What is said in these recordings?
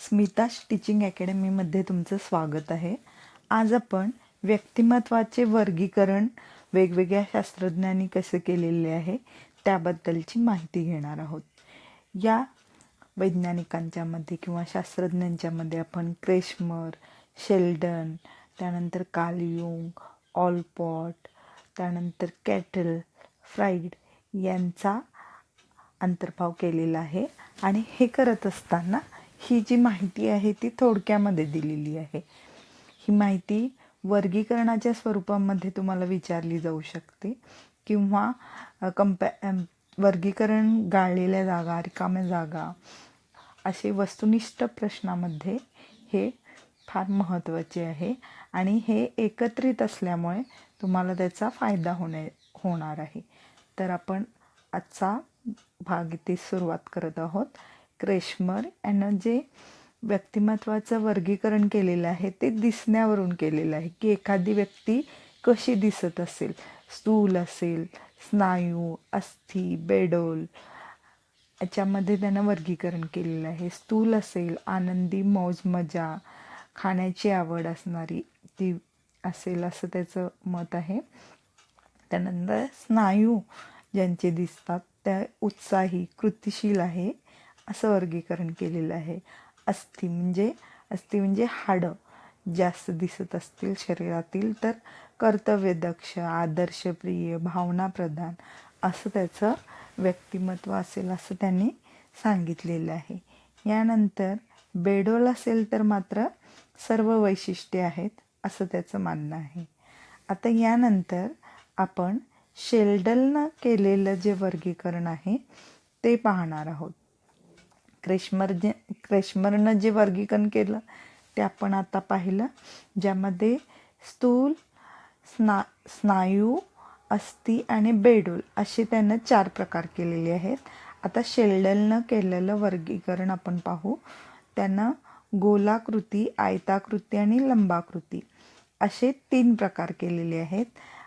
Smita teaching अकॅडमीमध्ये तुमचं स्वागत आहे. आज आपण व्यक्तिमत्वाचे वर्गीकरण वेगवेगळ्या शास्त्रज्ञांनी कसे केलेले आहे त्याबद्दलची माहिती घेणार आहोत. या वैज्ञानिकांच्या मध्ये किंवा शास्त्रज्ञांच्या मध्ये आपण क्रेशमर शेल्डन त्यानंतर कालयुंग ऑलपॉट त्यानंतर कॅटल फ्राईड यांचा अंतर्भाव केलेला आहे. आणि हे करत असताना ही जी माहिती आहे ती थोडक्यामध्ये दिलेली आहे. ही माहिती वर्गीकरणाच्या स्वरूपामध्ये तुम्हाला विचारली जाऊ शकते किंवा कंपॅ वर्गीकरण गाळलेल्या जागा रिकाम्या जागा असे वस्तुनिष्ठ प्रश्नामध्ये हे फार महत्त्वाचे आहे आणि हे एकत्रित असल्यामुळे तुम्हाला त्याचा फायदा होणे होणार आहे. तर आपण आजचा भाग इथे सुरुवात करत आहोत. क्रेशमर यानं जे व्यक्तिमत्वाचं वर्गीकरण केलेलं आहे ते दिसण्यावरून केलेलं आहे की एखादी व्यक्ती कशी दिसत असेल. स्थूल असेल स्नायू अस्थी बेडोल याच्यामध्ये त्यानं वर्गीकरण केलेलं आहे. स्थूल असेल आनंदी मौज मजा खाण्याची आवड असणारी ती असेल असं त्याचं मत आहे. त्यानंतर स्नायू ज्यांचे दिसतात त्या उत्साही कृतिशील आहे. असं वर्गीकरण केलेलं आहे. अस्थि म्हणजे अस्थि म्हणजे हाडं. जास्त दिसत असतील शरीरातील तर कर्तव्यदक्ष आदर्शप्रिय भावनाप्रधान असं त्याचं व्यक्तिमत्व असेल असं त्यांनी सांगितलेलं आहे. यानंतर बेडोल असेल तर मात्र सर्व वैशिष्ट्ये आहेत असं त्याचं मानणं आहे. आता यानंतर आपण शेल्डलनं केलेलं जे वर्गीकरण आहे ते पाहणार आहोत. क्रेशमर जे क्रेशमरनं जे वर्गीकरण केलं. ते आपण आता पाहिलं ज्यामध्ये स्थूल स्ना स्नायू अस्थि आणि बेडूल असे त्यानं चार प्रकार केलेले आहेत. आता शेल्डलनं केलेलं वर्गीकरण आपण पाहू. त्यानं गोलाकृती आयताकृती आणि लंबाकृती असे तीन प्रकार केलेले आहेत.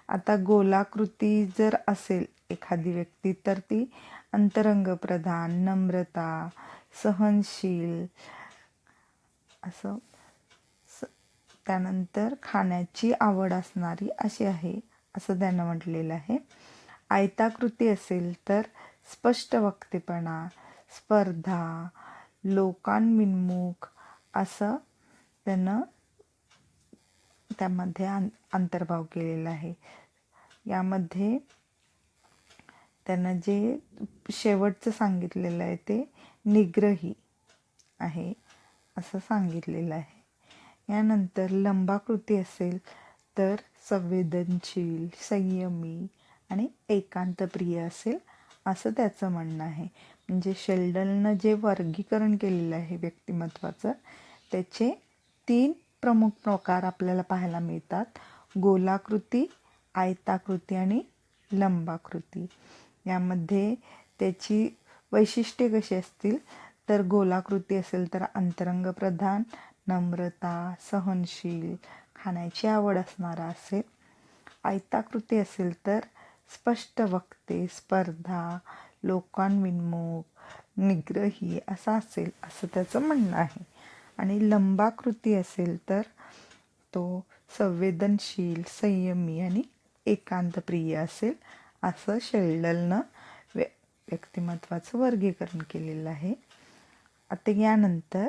आता गोलाकृती जर असेल एखादी व्यक्ती तर ती अंतरंगप्रधान नम्रता सहनशील. असं स त्यानंतर खाण्याची आवड असणारी अशी आहे असं त्यानं म्हटलेलं आहे. आयताकृती असेल तर स्पष्ट वक्तेपणा स्पर्धा लोकांविन्मुख असं त्यानं त्यामध्ये अं अंतर्भाव केलेला आहे. यामध्ये त्यानं जे शेवटचं सांगितलेलं आहे ते निग्रही आहे असं सांगितलेलं आहे. यानंतर लंबाकृती असेल तर संवेदनशील संयमी आणि एकांतप्रिय असेल असं त्याचं म्हणणं आहे. म्हणजे शेल्डलनं जे वर्गीकरण केलेलं आहे व्यक्तिमत्वाचं त्याचे तीन प्रमुख प्रकार आपल्याला पाहायला मिळतात. गोलाकृती आयताकृती आणि लंबाकृती. यामध्ये त्याची वैशिष्ट्ये कशी असतील? तर गोलाकृती असेल तर अंतरंगप्रधान नम्रता सहनशील खाण्याची आवड असणारा असेल. आयताकृती असेल तर स्पष्ट वक्ते स्पर्धा लोकांविन्मुख निग्रही असा असेल असं त्याचं म्हणणं आहे. आणि लंबाकृती असेल तर तो संवेदनशील संयमी आणि एकांतप्रिय असेल असं शेल्डलनं व्यक्तिमत्वाचं वर्गीकरण केलेलं आहे. आता यानंतर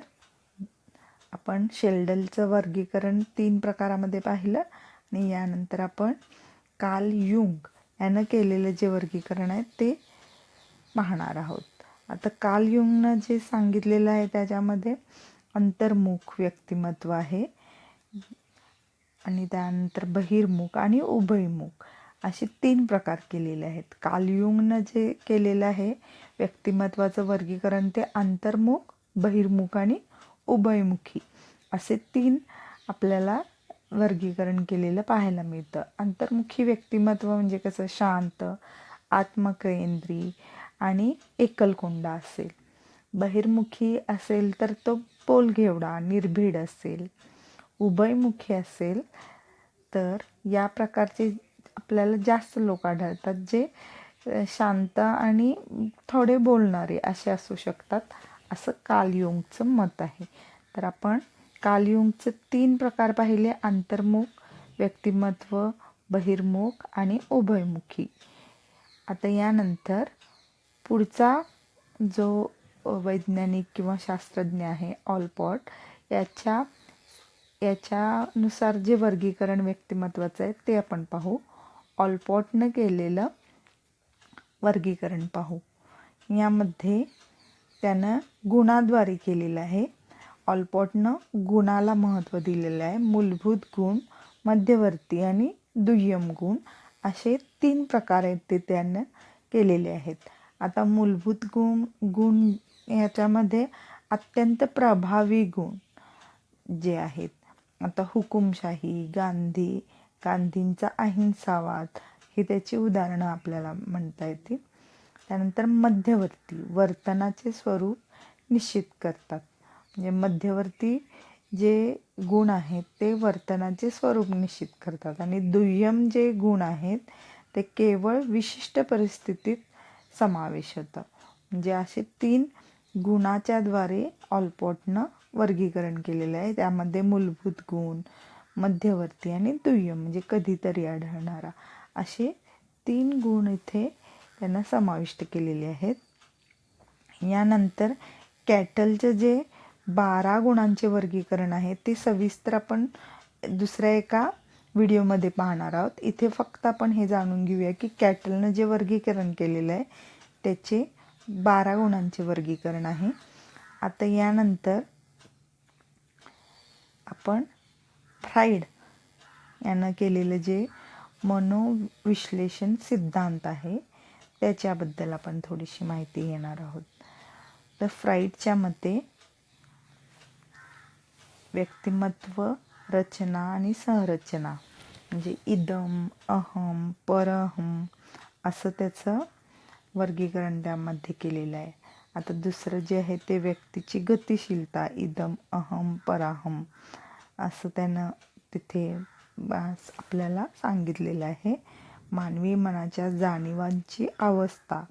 आपण शेल्डलचं वर्गीकरण तीन प्रकारामध्ये पाहिलं आणि यानंतर आपण काल युंग यानं केलेलं जे वर्गीकरण आहे ते पाहणार आहोत. आता काल युंगनं जे सांगितलेलं आहे त्याच्यामध्ये अंतर्मुख व्यक्तिमत्व आहे आणि त्यानंतर बहिर्मुख आणि उभयमुख. असे तीन प्रकार केलेले आहेत. कालयुंगनं जे केलेलं आहे व्यक्तिमत्वाचं वर्गीकरण ते अंतर्मुख बहिर्मुख आणि उभयमुखी असे तीन आपल्याला वर्गीकरण केलेलं पाहायला मिळतं. अंतर्मुखी व्यक्तिमत्व म्हणजे कसं? शांत आत्मकेंद्री आणि एकलकोंडा असेल. बहिर्मुखी असेल तर तो पोलघेवडा निर्भीड असेल. उभयमुखी असेल तर या प्रकारचे आपल्याला जास्त लोक आढळतात जे शांत आणि थोडे बोलणारे असे असू शकतात असं कालयुंगचं मत आहे. तर आपण कालयुंगचे तीन प्रकार पाहिले अंतर्मुख व्यक्तिमत्व बहिर्मुख आणि उभयमुखी. आता यानंतर पुढचा जो वैज्ञानिक किंवा शास्त्रज्ञ आहे ऑलपॉट याच्या याच्यानुसार जे वर्गीकरण व्यक्तिमत्वाचं आहे ते आपण पाहू. ऑलपॉटनं केलेलं वर्गीकरण पाहू. यामध्ये त्यानं गुणाद्वारे केलेलं आहे. ऑलपॉटनं गुणाला महत्त्व दिलेलं आहे. मूलभूत गुण मध्यवर्ती आणि दुय्यम गुण असे तीन प्रकार आहेत ते त्यानं केलेले आहेत. आता मूलभूत गुण गुण याच्यामध्ये अत्यंत प्रभावी गुण जे आहेत. आता हुकुमशाही गांधी गांधींचा अहिंसावाद ही त्याची उदाहरणं आपल्याला म्हणता येतील. त्यानंतर मध्यवर्ती वर्तनाचे स्वरूप निश्चित करतात. म्हणजे मध्यवर्ती जे गुण आहेत ते वर्तनाचे स्वरूप निश्चित करतात. आणि दुय्यम जे गुण आहेत ते केवळ विशिष्ट परिस्थितीत समावेश होतं म्हणजे असे तीन गुणाच्याद्वारे ऑलपॉटनं वर्गीकरण केलेलं आहे. त्यामध्ये मूलभूत गुण मध्यवर्ती आणि दुय्यम म्हणजे कधीतरी आढळणारा. असे तीन गुण इथे त्यांना समाविष्ट केलेले आहेत. यानंतर कॅटलचं जे बारा गुणांचे वर्गीकरण आहे ते सविस्तर आपण दुसऱ्या एका व्हिडिओमध्ये पाहणार आहोत. इथे फक्त आपण हे जाणून घेऊया की कॅटलनं जे वर्गीकरण केलेलं आहे त्याचे बारा गुणांचे वर्गीकरण आहे. आता यानंतर आपण फ्राईड यानं केलेलं जे मनोविश्लेषण सिद्धांत आहे त्याच्याबद्दल आपण थोडीशी माहिती घेणार आहोत. तर फ्राईडच्या मते व्यक्तिमत्व रचना आणि संरचना म्हणजे इदम अहम परहम असं त्याचं वर्गीकरण त्यामध्ये केलेलं आहे. आता दुसरं जे आहे ते व्यक्तीची गतिशीलता इदम अहम पराहम असं त्यानं तिथे आपल्याला सांगितलेलं आहे. मानवी मनाच्या जाणीवांची अवस्था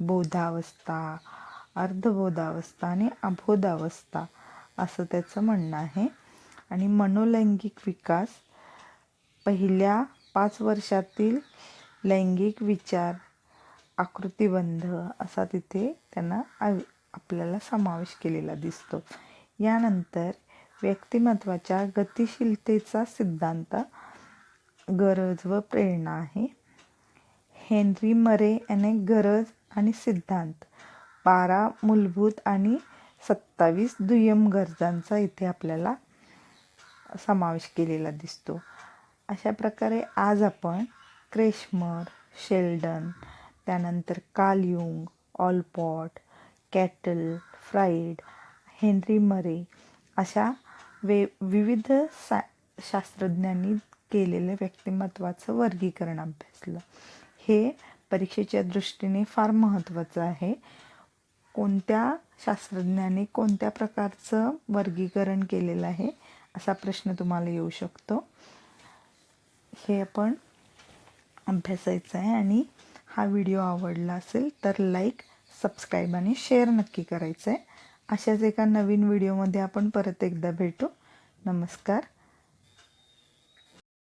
बोधावस्था अर्धबोधावस्था आणि अबोधावस्था असं त्याचं म्हणणं आहे. आणि मनोलैंगिक विकास पहिल्या पाच वर्षातील लैंगिक विचार आकृतिबंध असा तिथे त्यांना आपल्याला समावेश केलेला दिसतो. यानंतर व्यक्तिमत्वाच्या गतिशीलतेचा सिद्धांत गरज व प्रेरणा आहे. हेनरी मरे याने गरज आणि सिद्धांत बारा मूलभूत आणि सत्तावीस दुय्यम गरजांचा इथे आपल्याला समावेश केलेला दिसतो. अशा प्रकारे आज आपण क्रेशमर शेल्डन त्यानंतर Carl Jung Allport Cattell Freud Henry Murray अशा वे विविध सा शास्त्रज्ञांनी केलेलं व्यक्तिमत्वाचं वर्गीकरण अभ्यासलं. हे परीक्षेच्या दृष्टीने फार महत्त्वाचं आहे. कोणत्या शास्त्रज्ञाने कोणत्या प्रकारचं वर्गीकरण केलेलं आहे असा प्रश्न तुम्हाला येऊ शकतो. हे आपण अभ्यासायचं आहे आणि हा व्हिडिओ आवडला असेल तर लाईक सबस्क्राईब आणि शेअर नक्की करायचं आहे अशाच एका नवीन व्हिडिओमध्ये आपण परत एकदा भेटू. नमस्कार.